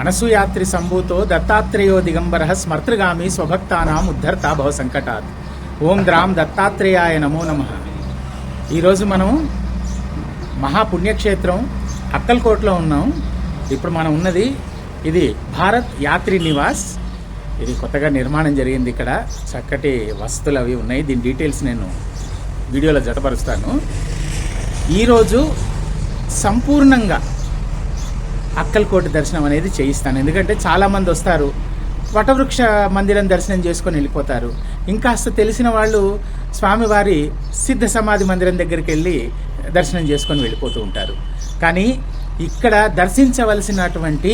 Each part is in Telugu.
అనసూయాత్రి సంభూతో దత్తాత్రేయో దిగంబర స్మర్తృగామి స్వభక్తానాం ఉద్ధర్త భవ సంకటాత్. ఓం ద్రాం దత్తాత్రేయాయ నమో నమ. ఈరోజు మనం మహాపుణ్యక్షేత్రం అక్కల్కోట్లో ఉన్నాం. ఇప్పుడు మనం ఉన్నది ఇది భారత్ యాత్రి నివాస్. ఇది కొత్తగా నిర్మాణం జరిగింది ఇక్కడ. చక్కటి వసతులు అవి ఉన్నాయి. దీని డీటెయిల్స్ నేను వీడియోలో జతపరుస్తాను. ఈరోజు సంపూర్ణంగా అక్కల్కోట దర్శనం అనేది చేయిస్తాను. ఎందుకంటే చాలా మంది వస్తారు వటవృక్ష మందిరం దర్శనం చేసుకొని వెళ్ళిపోతారు. ఇంకాస్త తెలిసిన వాళ్ళు స్వామివారి సిద్ధ సమాధి మందిరం దగ్గరికి వెళ్ళి దర్శనం చేసుకొని వెళ్ళిపోతూ ఉంటారు. కానీ ఇక్కడ దర్శించవలసినటువంటి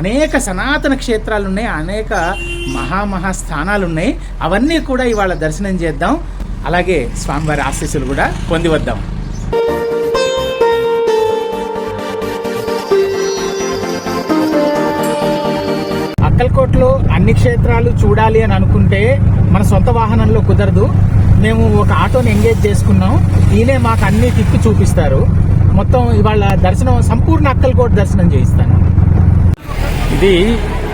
అనేక సనాతన క్షేత్రాలు ఉన్నాయి అనేక మహామహా స్థానాలు ఉన్నాయి అవన్నీ కూడా ఇవాళ దర్శనం చేద్దాం. అలాగే స్వామివారి ఆశీస్సులు కూడా పొంది వద్దాం అక్కల్కోట్లో అన్ని క్షేత్రాలు చూడాలి అని అనుకుంటే మన సొంత వాహనంలో కుదరదు. మేము ఒక ఆటోని ఎంగేజ్ చేసుకున్నాం. ఈయనే మాకు అన్ని తిప్పి చూపిస్తారు. మొత్తం ఇవాళ దర్శనం సంపూర్ణ అక్కల్కోట్ దర్శనం చేయిస్తాను. ఇది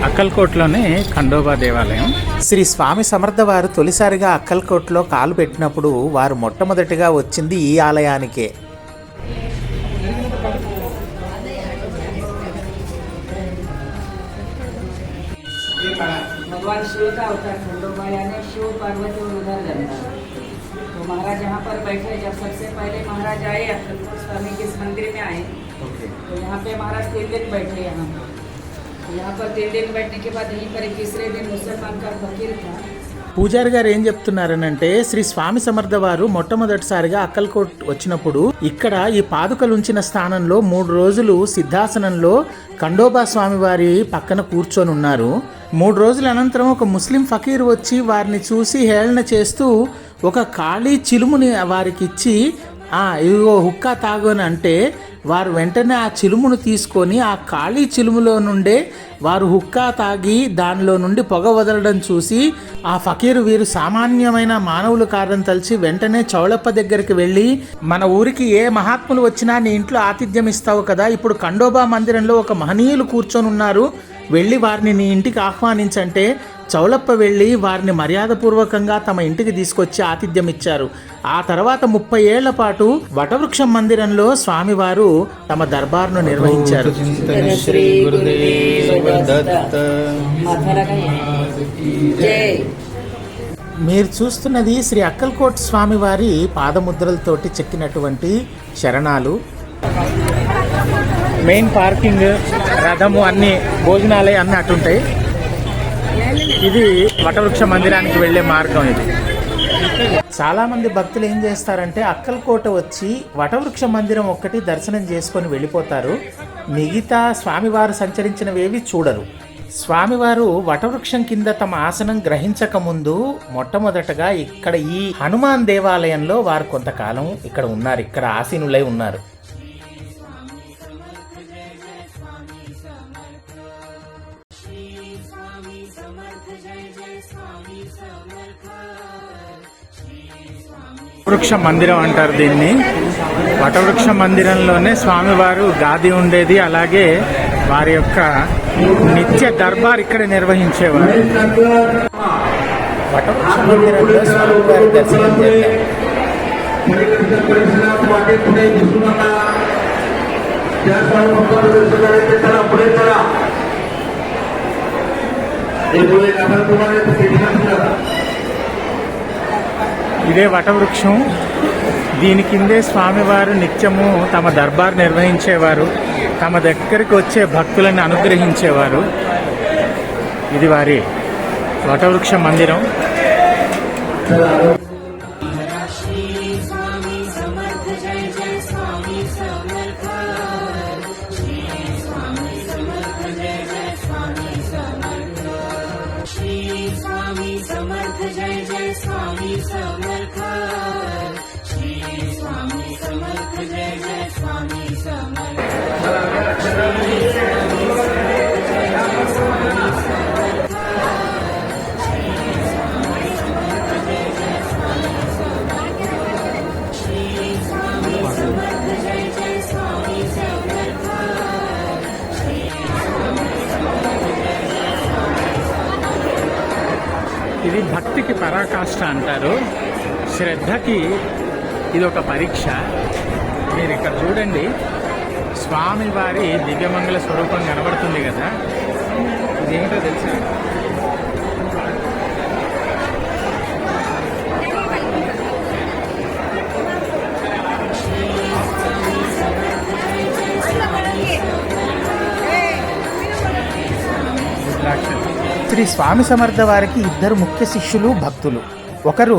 అక్కల్కోట్లోనే ఖండోబా దేవాలయం. శ్రీ స్వామి సమర్థ వారు తొలిసారిగా అక్కల్కోట్లో కాలు పెట్టినప్పుడు వారు మొట్టమొదటిగా వచ్చింది ఈ ఆలయానికే. भगवान शिव का अवतार खंडोबा यानी शिव पार्वती और उधर गंगा तो महाराज यहाँ पर बैठे जब सबसे पहले महाराज आए अक्कलकोट स्वामी के इस मंदिर में आए तो यहाँ पे महाराज तीन दिन बैठे यहाँ पर तो यहाँ पर तीन दिन बैठने के बाद यहीं पर एक तीसरे दिन मुसलमान का फकीर था పూజారి గారు ఏం చెప్తున్నారనంటే శ్రీ స్వామి సమర్థ వారు మొట్టమొదటిసారిగా అక్కల్కోట్ వచ్చినప్పుడు ఇక్కడ ఈ పాదుకలు ఉంచిన స్థానంలో మూడు రోజులు సిద్ధాసనంలో ఖండోబా స్వామి వారి పక్కన కూర్చొని ఉన్నారు మూడు రోజుల అనంతరం ఒక ముస్లిం ఫకీర్ వచ్చి వారిని చూసి హేళన చేస్తూ ఒక ఖాళీ చిలుముని వారికి ఇచ్చి ఆ ఇదిగో హుక్కా తాగు అని అంటే వారు వెంటనే ఆ చిలుమును తీసుకొని ఆ ఖాళీ చిలుములో నుండే వారు హుక్కా తాగి దానిలో నుండి పొగ వదలడం చూసి ఆ ఫకీరు వీరు సామాన్యమైన మానవులు కారణం తలిచి వెంటనే చౌళప్ప దగ్గరికి వెళ్ళి మన ఊరికి ఏ మహాత్ములు వచ్చినా నీ ఇంట్లో ఆతిథ్యం ఇస్తావు కదా ఇప్పుడు ఖండోబా మందిరంలో ఒక మహనీయులు కూర్చొని ఉన్నారు వెళ్ళి వారిని నీ ఇంటికి ఆహ్వానించంటే చౌలప్ప వెళ్ళి వారిని మర్యాదపూర్వకంగా తమ ఇంటికి తీసుకొచ్చి ఆతిథ్యం ఇచ్చారు. ఆ తర్వాత ముప్పై ఏళ్ళ పాటు వటవృక్షం మందిరంలో స్వామివారు తమ దర్బార్ను నిర్వహించారు. మీరు చూస్తున్నది శ్రీ అక్కల్కోట్ స్వామివారి పాదముద్రలతోటి చెక్కినటువంటి శరణాలు. మెయిన్ పార్కింగ్ రథము అన్ని భోజనాలే అన్ని అటుంటాయి. ఇది వటవృక్ష మందిరానికి వెళ్ళే మార్గం ఇది. చాలా మంది భక్తులు ఏం చేస్తారంటే అక్కల్కోట వచ్చి వటవృక్ష మందిరం ఒక్కటి దర్శనం చేసుకొని వెళ్ళిపోతారు. మిగతా స్వామివారు సంచరించినవేవి చూడరు. స్వామివారు వటవృక్షం కింద తమ ఆసనం గ్రహించక ముందు మొట్టమొదటగా ఇక్కడ ఈ హనుమాన్ దేవాలయంలో వారు కొంతకాలం ఇక్కడ ఉన్నారు. ఇక్కడ ఆసీనులై ఉన్నారు. వృక్ష మందిరం అంటారు దీన్ని. వటవృక్ష మందిరంలోనే స్వామివారు గాది ఉండేది. అలాగే వారి యొక్క నిత్య దర్బార్ ఇక్కడ నిర్వహించేవారు. వటవృక్ష మందిరంలో స్వామివారి దర్శనం చేశారు. ఇదే వటవృక్షం. దీని కిందే స్వామివారు నిత్యము తమ దర్బార్ నిర్వహించేవారు తమ దగ్గరికి వచ్చే భక్తులను అనుగ్రహించేవారు. ఇది వారి వటవృక్ష మందిరం. ఇది భక్తికి పరాకాష్ట అంటారు. శ్రద్ధకి ఇది ఒక పరీక్ష. మీరు ఇక్కడ చూడండి. స్వామివారి దివ్యమంగళ స్వరూపం కనబడుతుంది కదా. ఇదేంటో తెలుసా? శ్రీ స్వామి సమర్థ వారికి ఇద్దరు ముఖ్య శిష్యులు భక్తులు. ఒకరు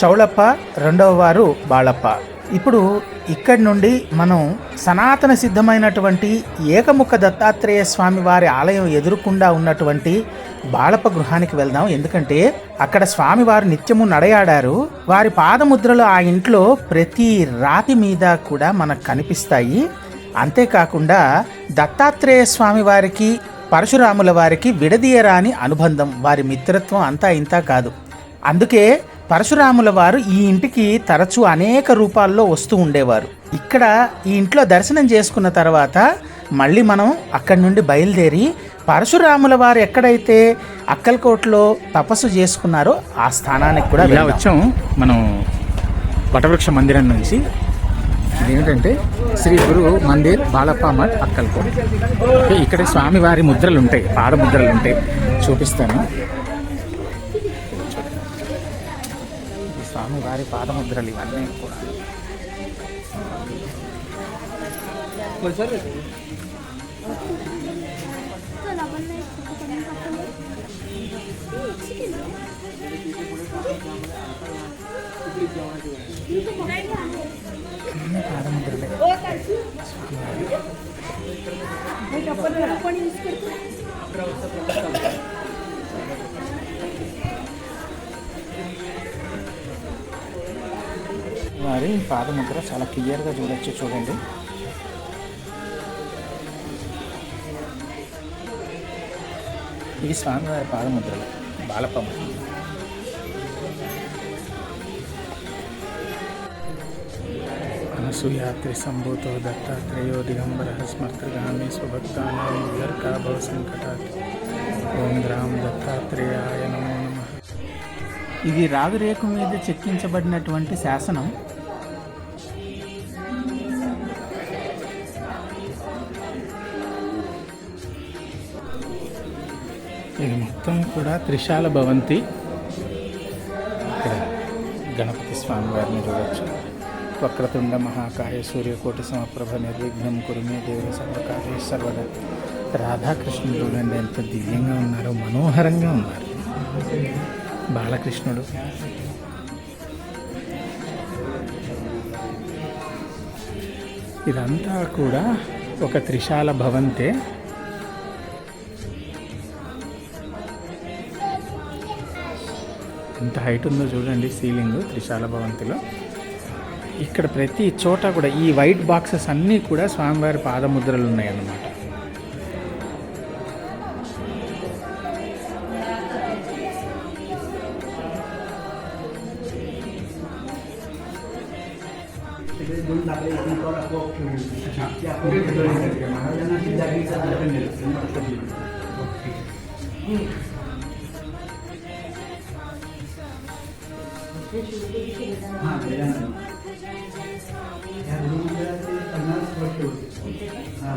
చౌళప్ప రెండవ వారు బాళప్ప. ఇప్పుడు ఇక్కడి నుండి మనం సనాతన సిద్ధమైనటువంటి ఏకముఖ దత్తాత్రేయ స్వామి వారి ఆలయం ఎదురుకుండా ఉన్నటువంటి బాళప్ప గృహానికి వెళ్దాం. ఎందుకంటే అక్కడ స్వామివారు నిత్యము నడయాడారు. వారి పాదముద్రలు ఆ ఇంట్లో ప్రతి రాతి మీద కూడా మనకు కనిపిస్తాయి. అంతేకాకుండా దత్తాత్రేయ స్వామి వారికి పరశురాముల వారికి విడదీయరాని అనుబంధం వారి మిత్రత్వం అంతా ఇంతా కాదు. అందుకే పరశురాముల వారు ఈ ఇంటికి తరచూ అనేక రూపాల్లో వస్తూ ఉండేవారు. ఇక్కడ ఈ ఇంట్లో దర్శనం చేసుకున్న తర్వాత మళ్ళీ మనం అక్కడి నుండి బయలుదేరి పరశురాముల వారు ఎక్కడైతే అక్కల్కోటలో తపస్సు చేసుకున్నారో ఆ స్థానానికి కూడా వచ్చాం మనం వటవృక్ష మందిరం నుంచి. ఏంటంటే శ్రీ గురు మందిర్ బాలప్ప మఠ్ ఓకే, ఇక్కడ స్వామివారి ముద్రలు ఉంటాయి పాద ముద్రలు ఉంటాయి చూపిస్తాను స్వామివారి పాదముద్రలు ఇవన్నీ కూడా. అన్ని పాదముద్రలే వారి పాదముద్ర చాలా క్లియర్గా చూడొచ్చు చూడండి. ఇది స్వామివారి పాదముద్రలు బాలపమ్మ అనసూయాత్రి సంభూతో దత్తాత్రేయో దిగంబర విహర్కా భవ సంకటాత్ ఓం గ్రామ్ దత్తాత్రేయాయ నమో నమ ఇది రావిరేకు మీద చెక్కించబడినటువంటి శాసనం. ఇది మొత్తం కూడా త్రిశాల భవంతి. ఇక్కడ గణపతి స్వామి వారిని చూడవచ్చు వక్రతుండ మహాకాయ సూర్యకోటి సమప్రభ నిర్విఘ్నం కురుమే దేవ సర్వకార్య సర్వద రాధాకృష్ణుడు చూడండి ఎంత దివ్యంగా ఉన్నారో మనోహరంగా ఉన్నారు। బాలకృష్ణుడు ఇదంతా కూడా ఒక త్రిశాల భవంతే। ఎంత హైట్ ఉందో చూడండి సీలింగ్ త్రిశాల భవంతిలో। ఇక్కడ ప్రతి చోట కూడా ఈ వైట్ బాక్సెస్ అన్నీ కూడా స్వామివారి పాదముద్రలు ఉన్నాయన్నమాట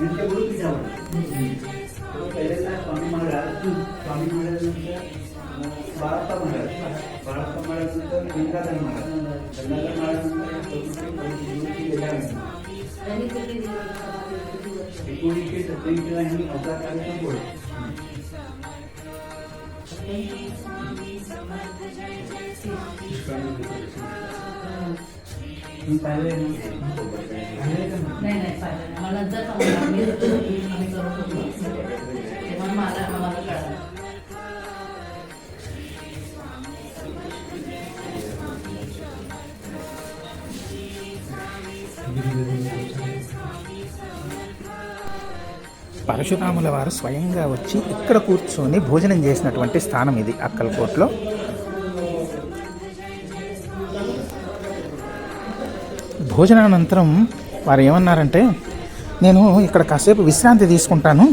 इनके गुरु की तो पहले था स्वामी महाराज स्वामी महाराज नंतर महाराज। बाळप्पा महाराज नंतर गंगाधर महाराज। गंगाधर महाराज नंतर एकोणीसशे सत्याऐंशीला यांनी अवतार कार्यक्रम बोलला नाही नाही पाहिजे नाही मला नंतर सांगू मी आम्ही करत होतो तेव्हा मला मला कळालं పరశురాముల వారు స్వయంగా వచ్చి ఇక్కడ కూర్చొని భోజనం చేసినటువంటి స్థానం ఇది అక్కలకోటలో భోజనానంతరం వారు ఏమన్నారంటే నేను ఇక్కడ కాసేపు విశ్రాంతి తీసుకుంటాను.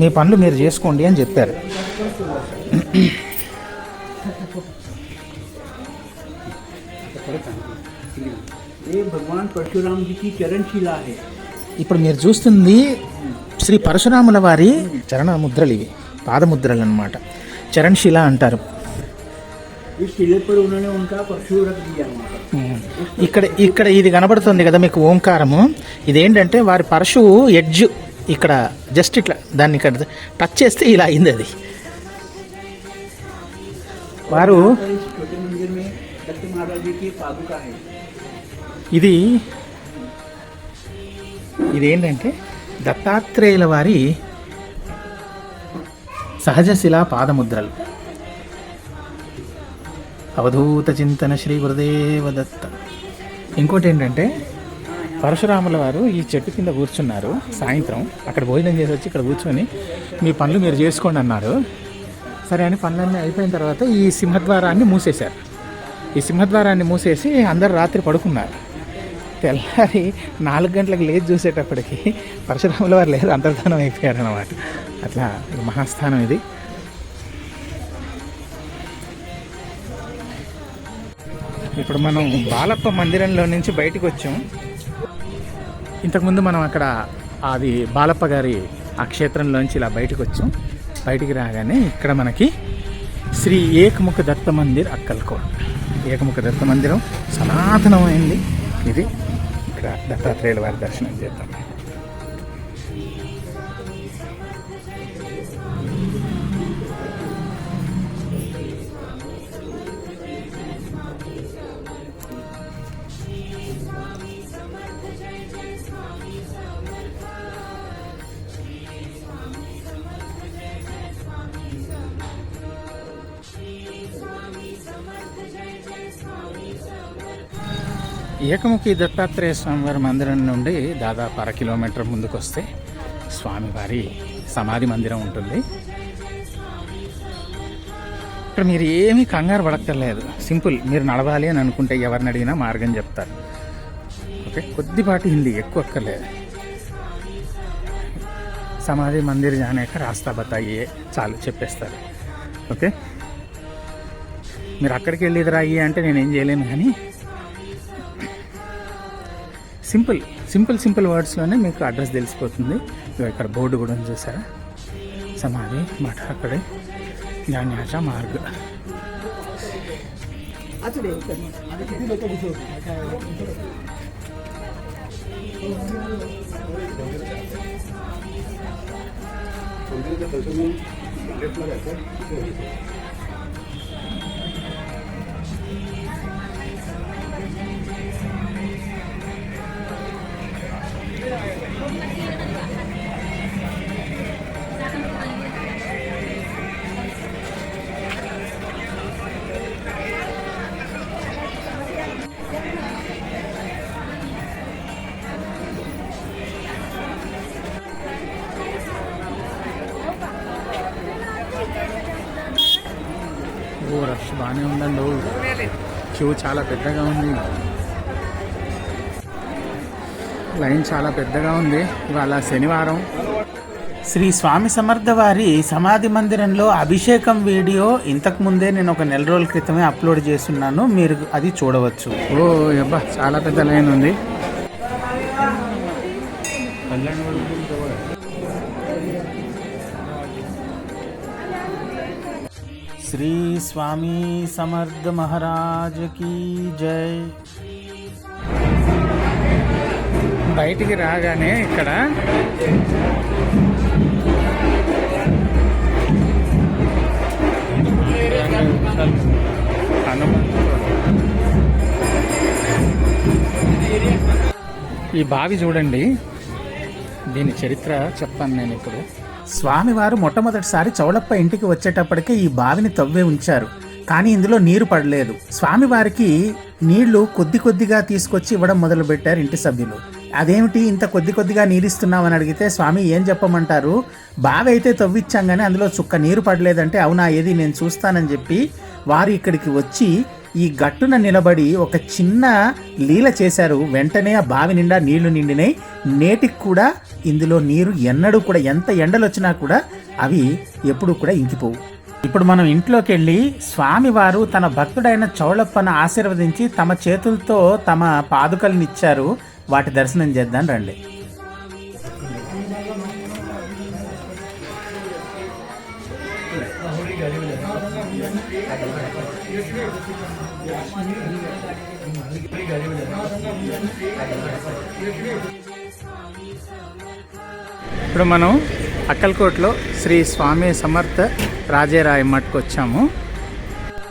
మీ పనులు మీరు చేసుకోండి అని చెప్పారు. ఇప్పుడు మీరు చూస్తుంది శ్రీ పరశురాముల వారి చరణ ముద్రలు ఇవి పాదముద్రలు అనమాట చరణ్శిల అంటారు. ఇక్కడ ఇక్కడ ఇది కనబడుతుంది కదా మీకు ఓంకారము. ఇదేంటంటే వారి పరశువు ఎడ్జ్ ఇక్కడ జస్ట్ ఇట్లా దాన్ని ఇక్కడ టచ్ చేస్తే ఇలా అయింది అది. వారు ఇది ఇదేంటంటే దత్తాత్రేయుల వారి సహజశిలా పాదముద్రలు. అవధూత చింతన శ్రీ గురుదేవ దత్త ఇంకోటి ఏంటంటే పరశురాముల వారు ఈ చెట్టు కింద కూర్చున్నారు సాయంత్రం. అక్కడ భోజనం చేసి వచ్చి ఇక్కడ కూర్చొని మీ పనులు మీరు చేసుకోండి అన్నారు. సరే అని పనులన్నీ అయిపోయిన తర్వాత ఈ సింహద్వారాన్ని మూసేశారు. ఈ సింహద్వారాన్ని మూసేసి అందరు రాత్రి పడుకున్నారు. తెల్లారి నాలుగు గంటలకు లేచి చూసేటప్పటికి పరశురాముల వారు లేదు అంతర్ధానం అయిపోయారు అన్నమాట అట్లా మహాస్థానం ఇది. ఇప్పుడు మనం బాలప్ప మందిరంలో నుంచి బయటకు వచ్చాం. ఇంతకుముందు మనం అక్కడ అది బాలప్ప గారి ఆ క్షేత్రంలోంచి ఇలా బయటకు వచ్చాం. బయటికి రాగానే ఇక్కడ మనకి శ్రీ ఏకముఖ దత్త మందిర్ అక్కల్కోట. ఏకముఖ దత్త మందిరం సనాతనమైంది. ఇది ఇక్కడ దత్తాత్రేయుల వారి దర్శనం చేద్దాం. ఏకముఖి దత్తాత్రేయ స్వామివారి మందిరం నుండి దాదాపు అర కిలోమీటర్ ముందుకు వస్తే స్వామివారి సమాధి మందిరం ఉంటుంది. ఇక్కడ మీరు ఏమీ కంగారు పడక్కర్లేదు. సింపుల్ మీరు నడవాలి అని అనుకుంటే ఎవరిని అడిగినా మార్గం చెప్తారు. ఓకే కొద్దిపాటి హిందీ ఎక్కువ అక్కర్లేదు. సమాధి మందిర్ జానేక రాస్తా బతాయే చాలు చెప్పేస్తారు. ఓకే మీరు అక్కడికి వెళ్ళి అంటే నేను ఏం చేయలేను కానీ సింపుల్ సింపుల్ సింపుల్ వర్డ్స్లోనే మీకు అడ్రస్ తెలిసిపోతుంది. ఇక్కడ బోర్డు కూడా ఉంది చూసారా? సమాధి మఠ అక్కడే. జ్ఞాన్యాచ మార్గ్. ఓ క్యూ చాలా పెద్దగా ఉంది. లైన్ చాలా పెద్దగా ఉంది. ఇవాళ శనివారం. శ్రీ స్వామి సమర్థ వారి సమాధి మందిరంలో అభిషేకం వీడియో ఇంతకు ముందే నేను ఒక నెల రోజుల క్రితమే అప్లోడ్ చేస్తున్నాను. మీరు అది చూడవచ్చు. ఓ అబ్బా చాలా పెద్ద లైన్ ఉంది. శ్రీ స్వామి సమర్థ మహారాజ్ జై బయటికి రాగానే ఇక్కడ ఈ బావి చూడండి. దీని చరిత్ర చెప్తాను నేను ఇప్పుడు. స్వామివారు మొట్టమొదటిసారి చౌడప్ప ఇంటికి వచ్చేటప్పటికే ఈ బావిని తవ్వే ఉంచారు. కానీ ఇందులో నీరు పడలేదు. స్వామివారికి నీళ్ళు కొద్ది కొద్దిగా తీసుకొచ్చి ఇవ్వడం మొదలు పెట్టారు ఇంటి సభ్యులు. అదేమిటి ఇంత కొద్ది కొద్దిగా నీరిస్తున్నామని అడిగితే స్వామి ఏం చెప్పమంటారు? బావి అయితే తవ్విచ్చాం కానీ అందులో చుక్క నీరు పడలేదంటే అవునా ఏది? నేను చూస్తానని చెప్పి వారు ఇక్కడికి వచ్చి ఈ గట్టున నిలబడి ఒక చిన్న లీల చేశారు. వెంటనే ఆ బావి నిండా నీళ్ళు నిండినాయి. నేటికి కూడా ఇందులో నీరు ఎన్నడూ కూడా ఎంత ఎండలు వచ్చినా కూడా అవి ఎప్పుడూ కూడా ఇంకిపోవు. ఇప్పుడు మనం ఇంట్లోకి వెళ్ళి స్వామివారు తన భక్తుడైన చౌళప్పను ఆశీర్వదించి తమ చేతులతో తమ పాదుకల్ని ఇచ్చారు. వాటి దర్శనం చేద్దాం రండి. ఇప్పుడు మనం అక్కల్కోట్లో శ్రీ స్వామి సమర్థ రాజేరాయ మట్టుకు వచ్చాము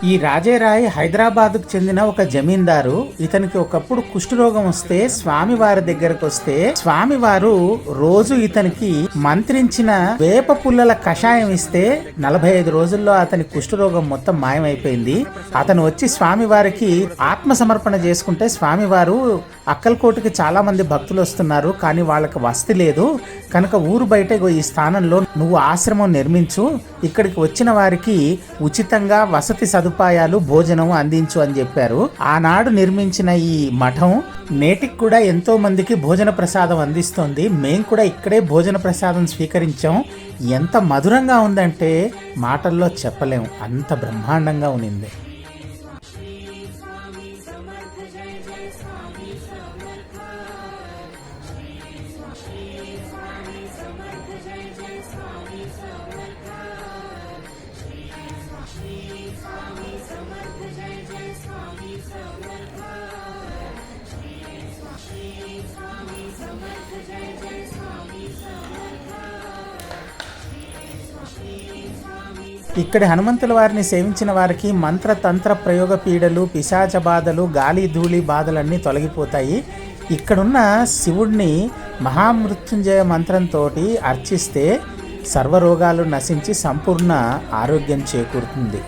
ఈ రాజేరాయ్ హైదరాబాద్కు చెందిన ఒక జమీందారు. ఇతనికి ఒకప్పుడు కుష్ఠరోగం వస్తే స్వామివారి దగ్గరకు వస్తే స్వామివారు రోజు ఇతనికి మంత్రించిన వేప పుల్లల కషాయం ఇస్తే నలభై ఐదు రోజుల్లో అతని కుష్ఠరోగం మొత్తం మాయమైపోయింది. అతను వచ్చి స్వామివారికి ఆత్మ సమర్పణ చేసుకుంటే స్వామివారు అక్కల్కోటకి చాలా మంది భక్తులు వస్తున్నారు కానీ వాళ్ళకి వసతి లేదు. కనుక ఊరు బయట ఈ స్థానంలో నువ్వు ఆశ్రమం నిర్మించు. ఇక్కడికి వచ్చిన వారికి ఉచితంగా వసతి సదుపాయాలు భోజనం అందించు అని చెప్పారు. ఆనాడు నిర్మించిన ఈ మఠం నేటికి కూడా ఎంతో మందికి భోజన ప్రసాదం అందిస్తోంది. మేం కూడా ఇక్కడే భోజన ప్రసాదం స్వీకరించాం. ఎంత మధురంగా ఉందంటే మాటల్లో చెప్పలేం. అంత బ్రహ్మాండంగా ఉన్నింది ఇక్కడి హనుమంతుల వారిని సేవించిన వారికి మంత్ర తంత్ర ప్రయోగ పీడలు పిశాచ బాధలు గాలి ధూళి బాధలన్నీ తొలగిపోతాయి. ఇక్కడున్న శివుడిని మహామృత్యుంజయ మంత్రంతో అర్చిస్తే సర్వరోగాలు నశించి సంపూర్ణ ఆరోగ్యం చేకూరుతుంది.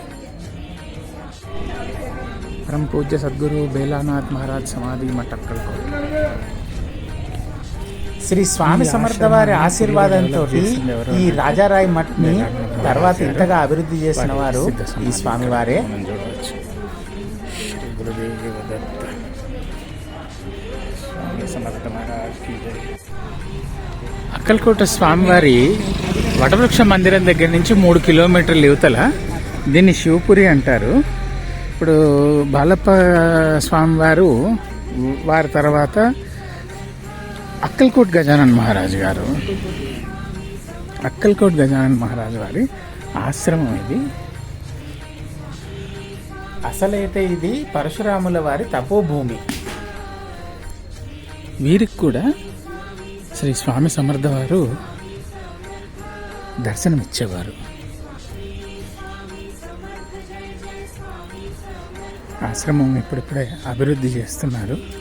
పరమ పూజ్య సద్గురు బేలానాథ్ మహారాజ్ సమాధి మఠ్ శ్రీ స్వామి సమర్థ వారి ఆశీర్వాదంతో ఈ రాజారాయ్ మఠ్ని తర్వాత ఇంతగా అభివృద్ధి చేసిన వారు ఈ స్వామివారే. అక్కల్కోట స్వామివారి వటవృక్ష మందిరం దగ్గర నుంచి మూడు కిలోమీటర్ల యువతల దీన్ని శివపురి అంటారు. ఇప్పుడు బాలప్ప స్వామివారు వారి తర్వాత అక్కల్కోట్ గజానన్ మహారాజు గారు. అక్కల్కోట్ గజానన్ మహారాజు వారి ఆశ్రమం ఇది. అసలైతే ఇది పరశురాముల వారి తపోభూమి. వీరికి కూడా శ్రీ స్వామి సమర్థ వారు దర్శనమిచ్చేవారు. ఆశ్రమం ఇప్పుడిప్పుడే అభివృద్ధి చేస్తున్నారు.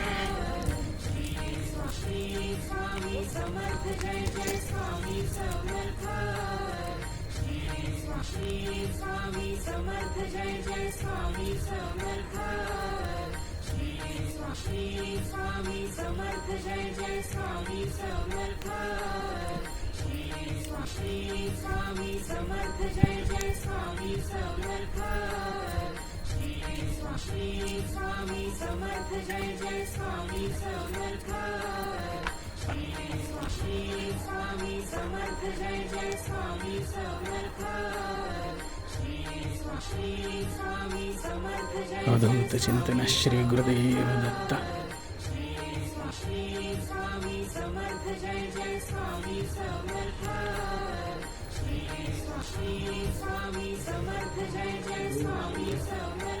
जय जय स्वामी समर्थ अवधूत चिंतन श्री गुरुदेव दत्त स्वामी समर्थ जय जय स्वामी समर्थ।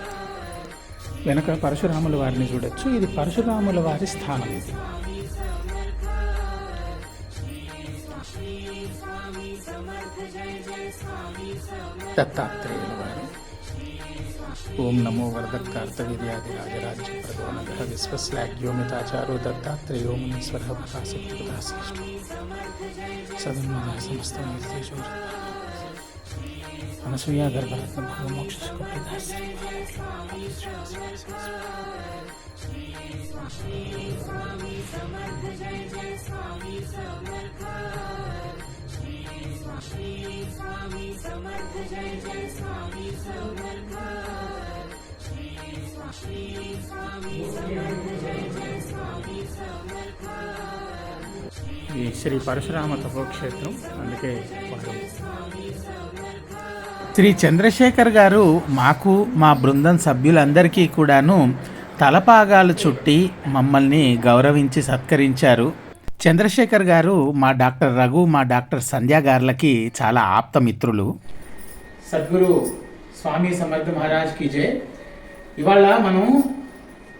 వెనక పరశురాముల వారిని చూడొచ్చు. ఇది పరశురాముల వారి స్థానం. ఇది దత్తాత్రేయుల వారు. ఓం నమో వరదత్తార్థవీర్యాది రాజరాజ్య ప్రదోనగ విశ్వశ్లాఘ్యోమితాచారో దత్తాత్రేయో మునీశ్వర ప్రకాశక్తి ప్రకాశిష్టు సదన్మద సమస్త నిర్దేశో అనసూయ గర్భరత్న భవమోక్ష సుఖప్రదాశ్రీ ఈ శ్రీ పరశురామ తపోక్షేత్రం అందుకే వారు శ్రీ చంద్రశేఖర్ గారు మాకు మా బృందం సభ్యులందరికీ కూడాను తలపాగాలు చుట్టి మమ్మల్ని గౌరవించి సత్కరించారు. చంద్రశేఖర్ గారు మా డాక్టర్ రఘు మా డాక్టర్ సంధ్య గారులకి చాలా ఆప్త మిత్రులు సద్గురు స్వామి సమర్థ మహారాజ్కి జై. ఇవాళ మనం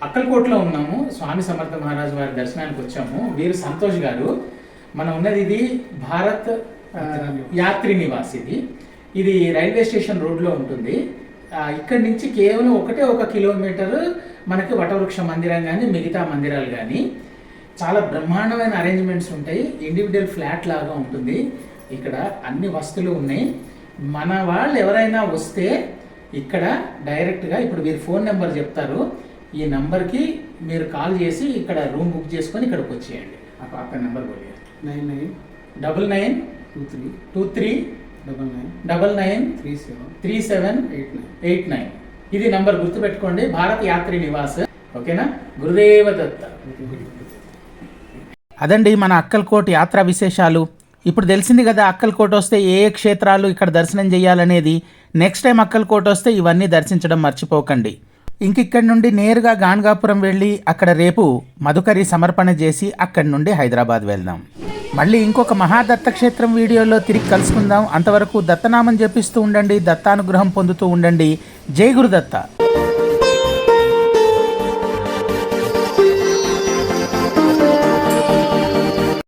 అక్కలకోటలో ఉన్నాము. స్వామి సమర్థ మహారాజ్ వారి దర్శనానికి వచ్చాము. వీరు సంతోష్ గారు. మనం ఉన్నది ఇది భారత్ యాత్రి నివాస్ ఇది. ఇది రైల్వే స్టేషన్ రోడ్లో ఉంటుంది. ఇక్కడి నుంచి కేవలం ఒకటే ఒక కిలోమీటర్ మనకి వటవృక్ష మందిరం కానీ మిగతా మందిరాలు కానీ చాలా బ్రహ్మాండమైన అరేంజ్మెంట్స్ ఉంటాయి. ఇండివిజువల్ ఫ్లాట్ లాగా ఉంటుంది. ఇక్కడ అన్ని వస్తువులు ఉన్నాయి. మన వాళ్ళు ఎవరైనా వస్తే ఇక్కడ డైరెక్ట్గా ఇప్పుడు మీరు ఫోన్ నెంబర్ చెప్తారు. ఈ నెంబర్కి మీరు కాల్ చేసి ఇక్కడ రూమ్ బుక్ చేసుకొని ఇక్కడికి వచ్చేయండి. ఆ పాప number nine nine double nine two three two three double nine double nine three seven three seven eight nine eight nine ఇది నంబర్ గుర్తుపెట్టుకోండి. భారత్ యాత్రి నివాస్. ఓకేనా? గురుదేవ దత్త. అదండి మన అక్కల్కోట్ యాత్రా విశేషాలు. ఇప్పుడు తెలిసింది కదా అక్కల్కోట్ వస్తే ఏ ఏ క్షేత్రాలు ఇక్కడ దర్శనం చేయాలనేది. నెక్స్ట్ టైం అక్కల్కోట్ వస్తే ఇవన్నీ దర్శించడం మర్చిపోకండి. ఇంకిక్కడి నుండి నేరుగా గాణగాపురం వెళ్ళి అక్కడ రేపు మధుకరి సమర్పణ చేసి అక్కడి నుండి హైదరాబాద్ వెళ్దాం. మళ్ళీ ఇంకొక మహాదత్త క్షేత్రం వీడియోలో తిరిగి కలుసుకుందాం. అంతవరకు దత్తనామం జపిస్తూ ఉండండి దత్తానుగ్రహం పొందుతూ ఉండండి. జై గురుదత్త!